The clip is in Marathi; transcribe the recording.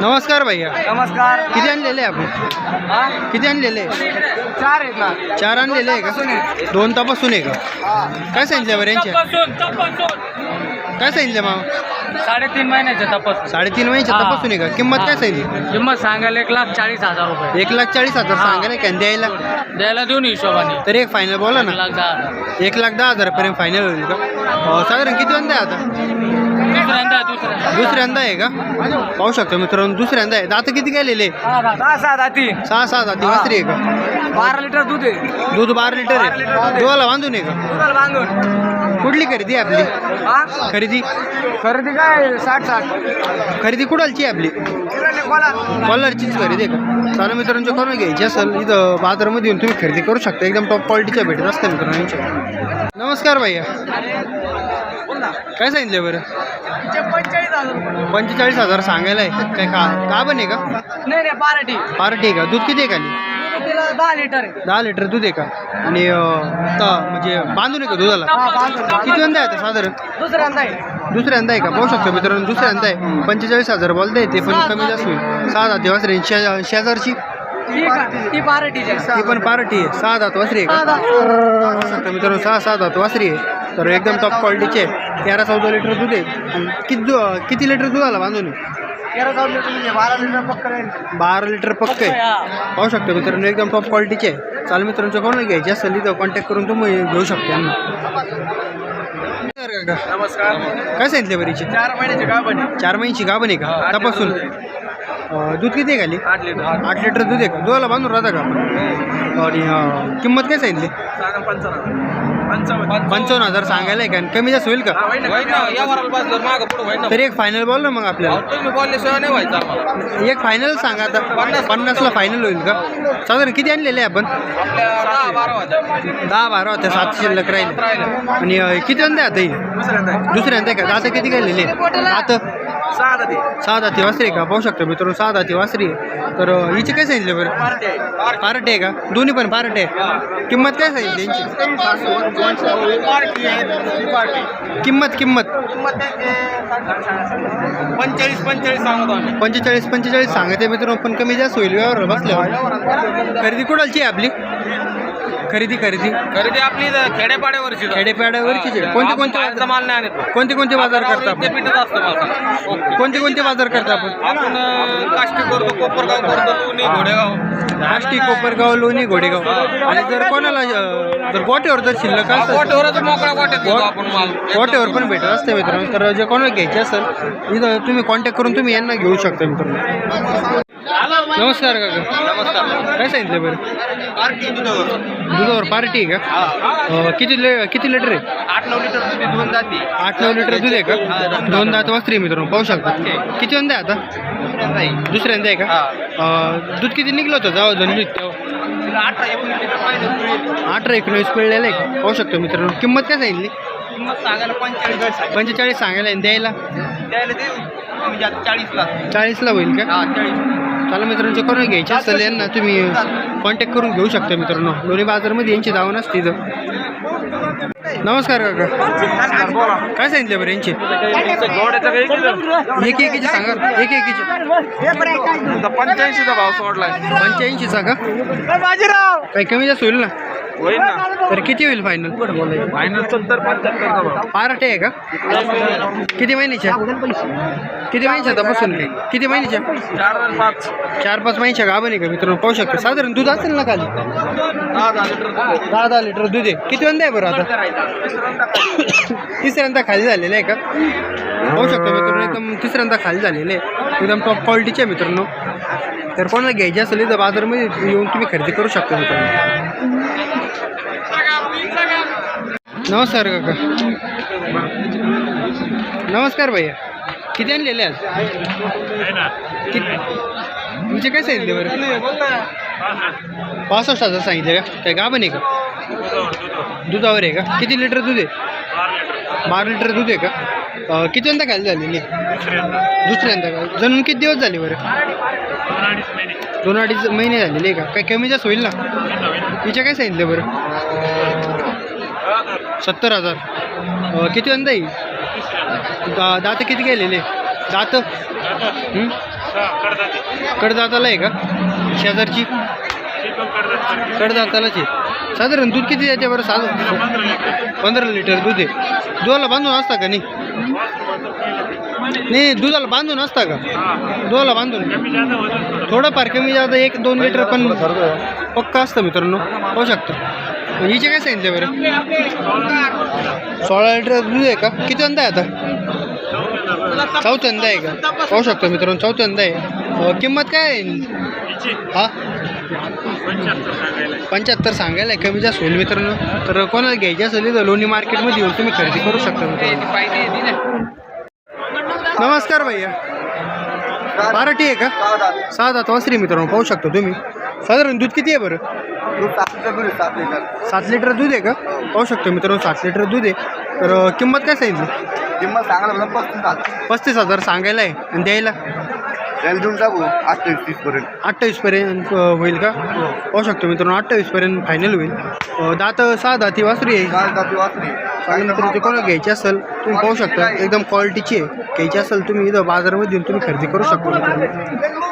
नमस्कार भैया. नमस्कार. किती आणलेले आपण? हा? किती आणलेले? चार आहेत ना. चार आणलेले आहे का? दोन तपासून आहे का काय सांगितलं बरं यांच्या काय सांगितलं मामा? साडेतीन महिन्याचे तपास साडेतीन महिन्याच्या हा. तपासून आहे का किंमत काय सांगितली? किंमत सांगायला एक लाख चाळीस हजार रुपये. एक लाख चाळीस हजार हा. सांगायला का द्यायला? द्यायला देऊन हिशोबाने. तर एक फायनल बोला एक ना लाख दहा हजार. एक लाख दहा हजारापर्यंत फायनल होईल का? अं, साधारण किती वंदा आहे आता? दुसऱ्यांदा दुसऱ्या दुसऱ्यांदा. आहे का? पाहू शकतो मित्रांनो दुसऱ्यांदा आहे. दात किती गेलेले? सहा दाती. सहा सहा दाती वासरी आहे का? बारा लिटर दूध आहे. दूध बारा लिटर आहे. दोला बांधून आहे का? दुधाला बांधून. कुठली खरेदी आहे आपली? खरेदी? खरेदी काय साठ साठ. खरेदी कुठालची आहे आपली? कॉलरचीच खरेदी आहे का? चालू मित्रांच्या करून घ्यायची असेल इथं बाजारामध्ये येऊन तुम्ही खरेदी करू शकता. एकदम टॉप क्वालिटीच्या भेटत असतात मित्रांनो यांच्या नमस्कार भैया. काय सांगितलं बरं? पंचेचाळीस हजार पंचेचाळीस हजार सांगायला आहे. काय का का पण आहे का? नाही पार्टी पार्टी का? दूध किती आहे खाली दहा लिटर दहा लिटर दूध आहे का? आणि अं, त- म्हणजे बांधून आहे का दुधाला? किती अंदा आहे आता साधारण? दुसऱ्यांदा आहे दुसऱ्यांदा आहे का? पाहू शकतो मित्रांनो दुसऱ्यांदा आहे. पंचेचाळीस हजार बोलताय ते पण कमी जास्त होईल. सहा दात वासरे शे शेजारची? हजारची ती पार्टीची ती पण पार्टी आहे. सहा दात वासरी आहे का? मित्रांनो सहा सहा दात वासरी आहे. तर एकदम टॉप क्वालिटीचे आहे तेरा चौदा लिटर दूध आहे. आणि किती दु- किती लिटर बांधून? तेरा चौदा लिटर म्हणजे बारा लिटर पक्क राहील. बारा लिटर पक्क आहे. पाहू शकतो मित्रांनो एकदम टॉप क्वालिटीचे आहे चाल मित्रांच्या कोणाला घ्यायची असेल तिथं कॉन्टॅक्ट करून तुम्ही घेऊ शकता यांना. नमस्कार. काय सांगितले बरीची? चार महिन्याचे बने चार महिन्याची गाभण आहे का? तपासून. दूध किती आहे खाली? आठ लिटर. आठ लिटर दूध आहे दुधाला बांधून राहता का आणि अं, किंमत काय सांगितली? सांगा पंचावन्न पंचावन्न. पंचावन्न हजार सांगायला आहे का? आणि कमी जास्त होईल का? या वराला बसल्यावर मागं पुढं होईन ना. तरी एक फायनल बोल ना मग आपल्याला. तुम्ही बोलल्याशिवाय नाही व्हायचं आम्हाला. एक फायनल सांगा आता. पन्नासला फायनल होईल का? साधारण किती आणलेले आहे आपण? आपल्या दहा बारा वाजता दहा बारा होत्या सात शिल्लक राहिले. आणि अं, किती वंदे आता ही? दुसऱ्यांदा दुसऱ्यांदा आहे का? दात किती गेलेले दात? सहा दाती वासरी आहे का? पाहू शकतो मित्रांनो सहा दाती वासरी आहे. तर हिचे काय सांगितले बरं? पार्टी आहे. का? दोन्ही पण पार्टे आहे. किंमत काय सांगितली यांची? किंमत किंमत. पंचेचाळीस पंचेचाळीस सांगतो आम्ही. पंचेचाळीस पंचेचाळीस सांगते मित्रांनो पण कमी जास्त होईल व्यवहार बसल्यावर. खरेदी कुणालची आहे आपली? खरेदी खरेदी? खरेदी आपली इथं खेड्यापाड्यावरची खेडेपाड्यावरची आहे. कोणते कोणते बाजार माल नाही आणत. कोणते कोणते बाजार करता आपण? विद्यापीठच असतं माल ओके. कोणते कोणते बाजार करता आपण? आपण अं, काष्टी करतो कोपरगाव करतो लोणी घोडेगाव. आष्टी कोपरगाव लोणी घोडेगाव. आणि जर कोणाला अं, जर गोट्यावर जर शिल्लक असेल गोट्यावरच मोकळा गोट्यात देतो आपण माल. गोट्यावर पण भेटत असते मित्रांनो. तर जे कोणाला घ्यायचे असेल इथं तुम्ही कॉन्टॅक्ट करून तुम्ही यांना घेऊ शकता मित्रांनो. नमस्कार काका. नमस्कार. काय सांगितलं बरं? पार्टी दुधावर. दुधावर पार्टी आहे का? अं, किती ले किती लिटर आहे? आठ नऊ लिटर दूध दोन जाती. आठ नऊ लिटर दूध आहे का? दोन दात आहे मित्रांनो पाहू शकता. किती वंदा आहे आता? दुसऱ्यांदा आहे. का? अं, दूध किती निघलं होतं जाऊ धनलीत तेव्हा? अठरा एकोणीस लिटर पाहिजे अठरा एकोणीस पिळलेलं आहे का? पाहू शकतो मित्रांनो. किंमत काय सांगितली? किंमत सांगायला पंचेचाळीस. पंचेचाळीस सांगायला आणि द्यायला? द्यायला देऊ. म्हणजे आता चाळीसला. चाळीसला होईल का? हा चाळीस. चाला मित्रांचे करून घ्यायचे असेल यांना तुम्ही कॉन्टॅक्ट करून घेऊ शकता मित्रांनो. लोणी बाजारमध्ये यांची दावण असते इथं. नमस्कार काका. काय सांगितले बरं यांची? एक एकीचे सांगा. एक एकीचे पंच्याऐंशीचा भाव सोडलाय. पंच्याऐंशीचा का? काही कमी जास्त होईल ना? होईल ना. तर किती होईल फायनल फायनल सत्तर पंच्याहत्तरचा भाव. पार्टे आहे का? किती महिन्याच्या किती महिन्याच्या तपासून काय किती महिन्याच्या चार आणि पाच. चार पाच महिन्याच्या गाभण आहे का मित्रांनो? पाहू शकता. साधारण दूध असेल ना खाली? दहा दहा लिटर दूध दहा दहा लिटर दूध आहे. किती वंदा आहे बरं आता? तिसऱ्यांदा खाली झालेलं आहे का? पाहू शकतो मित्रांनो एकदम तिसऱ्यांदा खाली झालेलं आहे. एकदम टॉप क्वालिटीचे आहे मित्रांनो. तर कोणाला घ्यायचे असेल तर बाजारमध्ये येऊन तुम्ही खरेदी करू शकता मित्रांनो. नमस्कार काका. नमस्कार भैया. किती आणलेले आज? तुमचे काय सांगितले बरं? पासष्ट हजार सांगितले का? काय गाभण आहे का? दुधावर आहे का? किती लिटर दूध आहे? बारा लिटर दूध आहे का? अं, कितींदा खाली झालेली दुसऱ्यांदा का जणून किती दिवस झाले बरं? दोन अडीच महिने. झालेले आहे का? काही कमी जास्त होईल ना? तिच्या काय सांगितलं बरं? सत्तर हजार. किती अंदा येईल दा दात किती गेलेले? दात? कडदाताला आहे का? शेजारची? कडदातालाच आहे. साधारण दूध किती देते बरं साधारण पंधरा लिटर दूध आहे. दुधाला बांधून असता का नाही? नाही दुधाला बांधून असता का? दुधाला बांधून. थोडंफार कमी जास्त एक दोन लिटर पण पक्का असतं मित्रांनो. होऊ शकतो. हिचे काय सांगितले बरं? सोळा लिटर दूध आहे का? किती अंदा आहे आता? चौथ्यांदा आहे का? पाहू शकतो मित्रांनो चौथ्यांदा आहे. किंमत काय आहे? हा? पंच्याहत्तर सांगायला आहे, कमी जास्त होईल मित्रांनो. तर कोणाला घ्यायची असेल तर लोणी मार्केटमध्ये येऊन तुम्ही खरेदी करू शकता मित्रांनो. नमस्कार भैया. बाराटी आहे का? सहा दात वासरी मित्रांनो पाहू शकतो तुम्ही. साधारण दूध किती आहे बरं? सात लिटर दूध आहे का? पाहू शकतो मित्रांनो सात लिटर दूध आहे. तर अं, किंमत काय सांगितली? किंमत सांगायला मला पस्तीस हजार. पस्तीस हजार सांगायला आहे. आणि द्यायला? त्याला देऊन टाकू अठ्ठावीस तीस पर्यंत. अठ्ठावीसपर्यंत अं, होईल का? पाहू शकतो मित्रांनो अठ्ठावीसपर्यंत फायनल होईल. अं, दात सहा दाती वासरी आहे? काय जाती वाचली चांगल्या मित्रांनो ते कोणाला घ्यायची असेल तुम्ही पाहू शकता. एकदम क्वालिटीची आहे. घ्यायची असेल तुम्ही इथं बाजारामध्ये येऊन तुम्ही खरेदी करू शकता मित्रांनो.